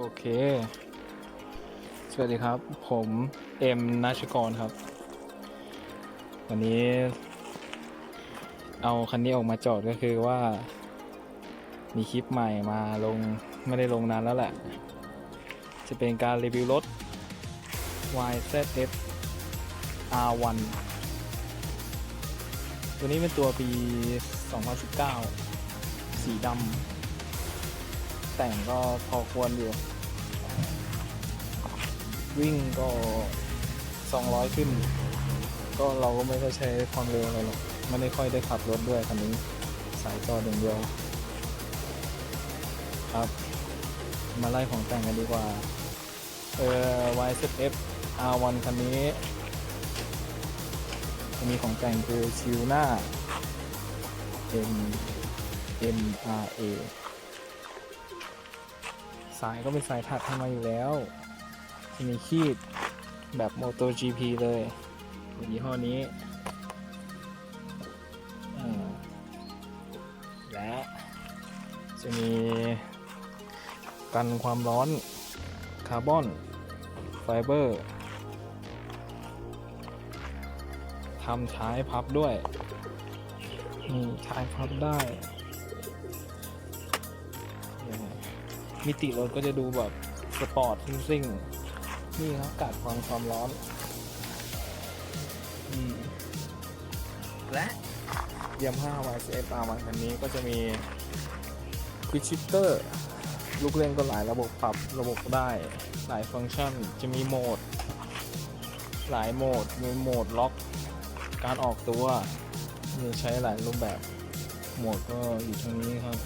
โอเค สวัสดีครับ ผมเอ็มนัชกรครับ วันนี้ เอาคันนี้ออกมาจอดก็คือว่า มีคลิปใหม่มาลงไม่ได้ลงนานแล้วแหละ จะเป็นการรีวิวรถ YZF R1 ตัวนี้เป็นตัวปี 2019 สีดำ แต่งก็พอควรอยู่ วิ่งก็ 200 ขึ้น ก็เราก็ไม่ค่อยใช้ความเร็วอะไรหรอกไม่ได้ค่อยได้ขับรถด้วยคันนี้ สายจอดอย่างเดียว ครับ มาไล่ของแต่งกันดีกว่า เออ YZF R1 คันนี้จะมีของแต่งคือชิวหน้า M M R A สายก็เป็นสายถัดทำมาอยู่แล้วจะมีคีดแบบ MotoGP เลยยี่ห้อนี้อ่าและจะมีกันความร้อน คาร์บอน ไฟเบอร์ทำท้ายพับด้วยนี่ท้ายพับได้ มิติรถก็จะดูแบบสปอร์ตซิ่งๆนี่ครับกัดความความร้อนอืมและย a ม a h a YCF R1 คันนี้ก็จะมี Quick Shifter ลูกเล่นก็หลายระบบปรับระบบได้ หลายฟังก์ชันจะมีโหมด หลายโหมด มีโหมดล็อก การออกตัว มีใช้หลายรูปแบบ โหมดก็อยู่ตรงนี้ครับ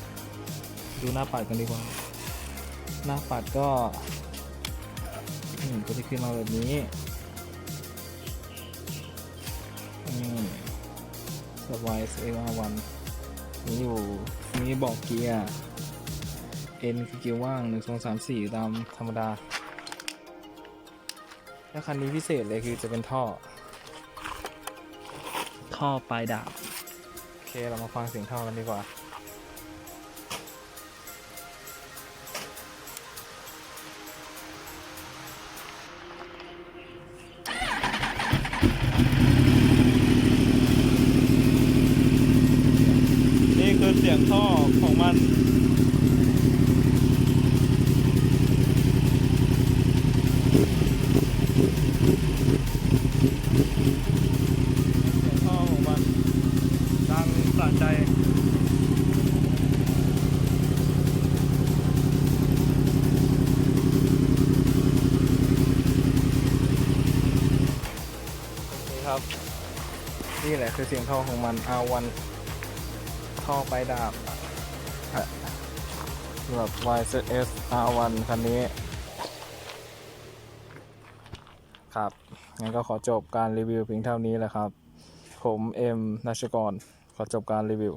ดูหน้าปัดกันดีกว่า หน้าปัดก็อืมก็จะขึ้นมาแบบนี้อืมสวายเซวาวันนี่อยู่นี่บอกเกียร์ N คือเกียร์ว่าง1 2 3 4ตามธรรมดาแล้วคันนี้พิเศษเลยคือจะเป็นท่อ ท่อปลายดาบ โอเค เรามาฟังเสียงท่อกันดีกว่า เสียงท่อของมันเสียงท่อของมันดังสะใจนี่ครับนี่แหละคือเสียงท่อของมัน R1 ท่อใบดาบอะสำหรับ YZS R1 คันนี้ ครับ งั้นก็ขอจบการรีวิวเพียงเท่านี้แหละครับ ผมเอ็มนัชกร ขอจบการรีวิว